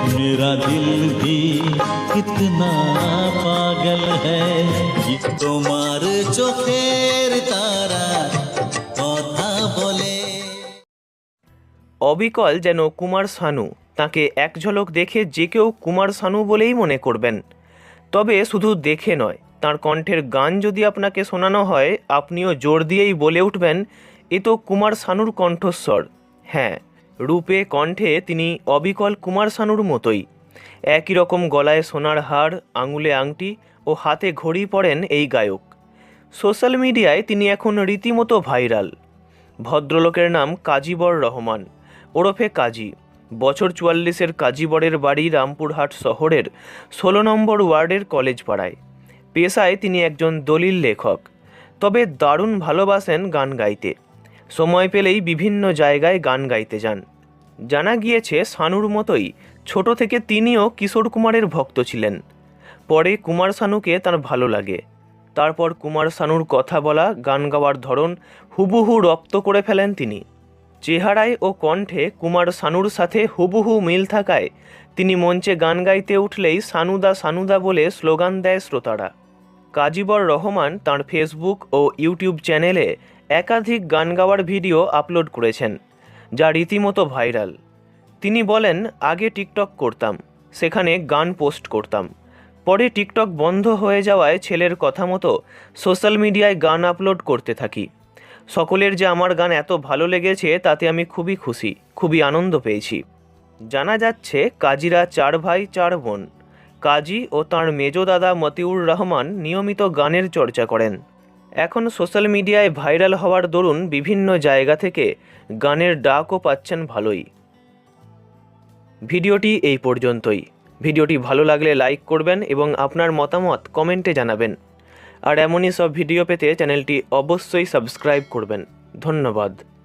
मेरा दिल भी कितना पागल है ये তোমার চোখের তারা কথা বলে অবিকল যেন কুমার শানু তাকে এক ঝলক দেখে যে কেউ কুমার শানু বলেই মনে করবেন তবে শুধু দেখে নয় তার কণ্ঠের গান যদি আপনাকে শোনানো হয় আপনিও জোর দিয়েই বলে উঠবেন এ তো কুমার শানুর কণ্ঠস্বর হ্যাঁ রূপে কণ্ঠে তিনি অবিকল কুমার শানুর মতোই। একই রকম গলায় সোনার হার, আঙুলে আংটি ও হাতে ঘড়ি পড়েন এই গায়ক। সোশ্যাল মিডিয়ায় তিনি এখন রীতিমতো ভাইরাল। ভদ্রলোকের নাম কাজীবর রহমান। ওরফে কাজী। বছর চুয়াল্লিশের কাজীবরের বাড়ি রামপুরহাট শহরের ষোলো নম্বর ওয়ার্ডের কলেজ পাড়ায়। পেশায় তিনি একজন দলিল লেখক। তবে দারুণ ভালোবাসেন গান গাইতে। সময় পেলেই বিভিন্ন জায়গায় গান গাইতে যান। জানা গিয়েছে সানুর মতোই ছোট থেকে তিনিও কিশোর কুমারের ভক্ত ছিলেন। পরে কুমার শানুকে তার ভালো লাগে। তারপর কুমার শানুর কথা বলা, গান গাওয়ার ধরন হুবহু রপ্ত করে ফেলেন তিনি। চেহারায় ও কণ্ঠে কুমার সানুর সাথে হুবহু মিল থাকায় তিনি মঞ্চে গান গাইতে উঠলেই সানুদা সানুদা বলে স্লোগান দেয় শ্রোতারা। কাজীবর রহমান তার ফেসবুক ও ইউটিউব চ্যানেলে একাধিক গান গাওয়ার ভিডিও আপলোড করেছেন, যা রীতিমতো ভাইরাল। তিনি বলেন, আগে টিকটক করতাম, সেখানে গান পোস্ট করতাম। পরে টিকটক বন্ধ হয়ে যাওয়ায় ছেলের কথা মতো সোশ্যাল মিডিয়ায় গান আপলোড করতে থাকি। সকলের যে আমার গান এত ভালো লেগেছে, তাতে আমি খুবই খুশি, খুবই আনন্দ পেয়েছি। জানা যাচ্ছে, কাজীরা চার ভাই, চার বোন। কাজী ও তাঁর মেজ দাদা মতিউর রহমান নিয়মিত গানের চর্চা করেন। এখন সোশ্যাল মিডিয়ায় ভাইরাল হওয়ার দরুন বিভিন্ন জায়গা থেকে গানের ডাকও পাচ্ছেন ভালোই। ভিডিওটি এই পর্যন্তই। ভিডিওটি ভালো লাগলে লাইক করবেন এবং আপনার মতামত কমেন্টে জানাবেন। আর এমনই সব ভিডিও পেতে চ্যানেলটি অবশ্যই সাবস্ক্রাইব করবেন। ধন্যবাদ।